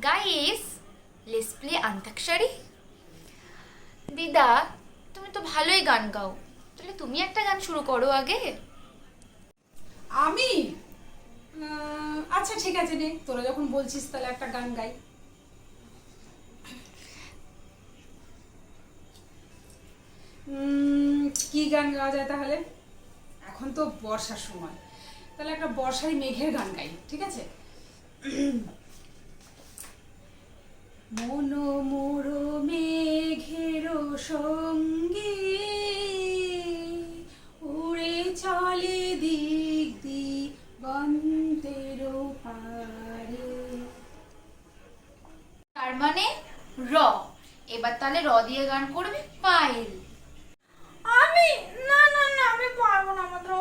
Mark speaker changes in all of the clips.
Speaker 1: Guys let's play আন্তাক্ষরী দিদা, তুমি তো ভালোই গান গাও। তাহলে তুমি একটা গান শুরু করো আগে।
Speaker 2: আমি? আচ্ছা ঠিক আছে, নে। তোরা যখন বলছিস, তাহলে একটা গান গাই। কি গান গাওয়া যায় তাহলে? এখন তো বর্ষার সময়। তাহলে একটা বর্ষায় মেঘের গান গাই, ঠিক আছে? মনো মোরো মেঘের সঙ্গে উড়ে চলে দিক দিগন্তের পারে
Speaker 1: তার মানে র। এবার তাহলে র দিয়ে গান করবে পায়েল।
Speaker 3: আমি? না না না আমি পারব না আমাদের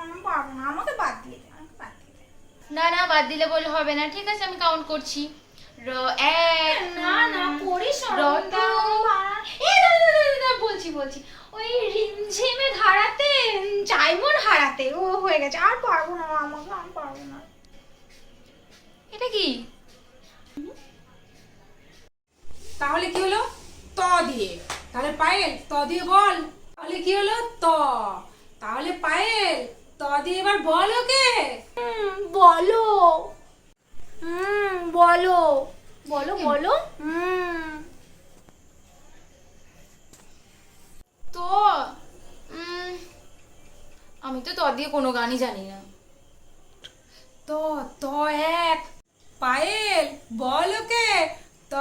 Speaker 3: আমি পারব না। আমাকে বাদ দিয়ে দে বাদ দিয়ে
Speaker 1: না না বাদ দিলে বলে হবে না। ঠিক আছে আমি কাউন্ট করছি। র এক
Speaker 3: না না এ বলছি বলছি। ওই রিমঝিমে ধারাতে চাইমন হারাতে ও হয়ে গেছে। আর পারব না আমাকে আমি পারব না।
Speaker 1: এটা কি?
Speaker 2: তাহলে কি হলো? ত দিয়ে। তাহলে পায়েল ত দিয়ে বল। তাহলে কি হলো? ত। তাহলে পায়েল ত দিয়ে এবার বল ওকে।
Speaker 3: হুম বলো। বলো বলো।
Speaker 1: তো আমি তো ত দিয়ে কোনো গানই জানি না।
Speaker 2: ত ত এক পায়েল বল ওকে। ত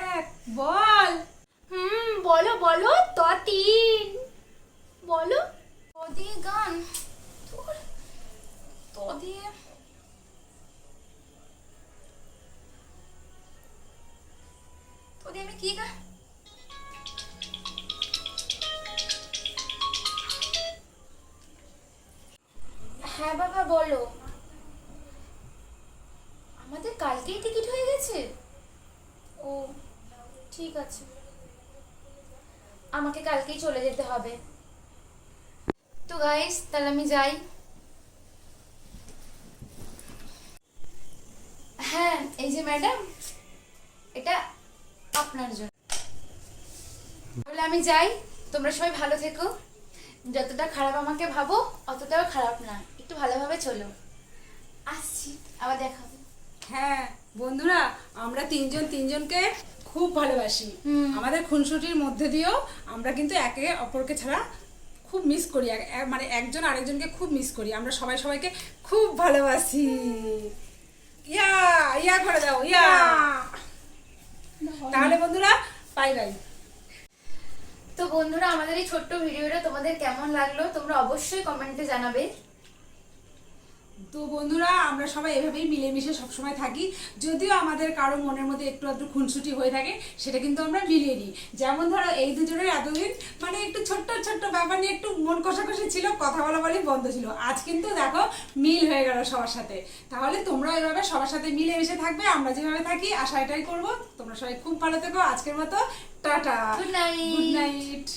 Speaker 2: এক বল।
Speaker 3: হুম বলো বলো তো তিন। বলো।
Speaker 1: ত গান। দিয়ে আমি কি গান হ্যাঁ বাবা, বলো। আমাদের কালকেই টিকিট হয়ে গেছে। ও, ঠিক আছে। আমাকে কালকেই চলে যেতে হবে। তো গাইস তাহলে আমি যাই। হ্যাঁ এই যে ম্যাডাম এটা আপনার জন্য। আমি যাই। তোমরা সবাই ভালো থেকো। যতটা খারাপ আমাকে ভাবো অতটাও খারাপ না। একটু ভালোভাবে চলো। আসছি। আবার দেখা হবে।
Speaker 2: হ্যাঁ বন্ধুরা আমরা তিনজন তিনজনকে খুব ভালোবাসি। আমাদের খুনসুটির মধ্যে দিয়েও আমরা কিন্তু একে অপরকে ছাড়া খুব মিস করি। মানে একজন আরেকজনকে খুব মিস করি। আমরা সবাই সবাইকে খুব ভালোবাসি। ইয়া ইয়া করে দাও ইয়া। তাহলে বন্ধুরা বাই বাই
Speaker 1: তো বন্ধুরা, আমাদের এই ছোট্ট ভিডিওটা তোমাদের কেমন লাগল তোমরা অবশ্যই কমেন্টে জানাবে।
Speaker 2: তো বন্ধুরা আমরা সবাই এভাবেই মিলেমিশে সবসময় থাকি। যদিও আমাদের কারও মনের মধ্যে একটু একটু খুনসুটি হয়ে থাকে সেটা কিন্তু আমরা মিলিয়ে নিই। যেমন ধরো এই দুজনের এতদিন মানে একটু ছোট্ট ছোট্ট ব্যাপার নিয়ে একটু মন কষাকষি ছিল কথা বলা বলেই বন্ধ ছিল। আজ কিন্তু দেখো মিল হয়ে গেল সবার সাথে। তাহলে তোমরা এভাবে সবার সাথে মিলেমিশে থাকবে আমরা যেভাবে থাকি আশা এটাই করব। তোমরা সবাই খুব ভালো থেকো। আজকের মতো tata.
Speaker 1: Good night.
Speaker 2: Good night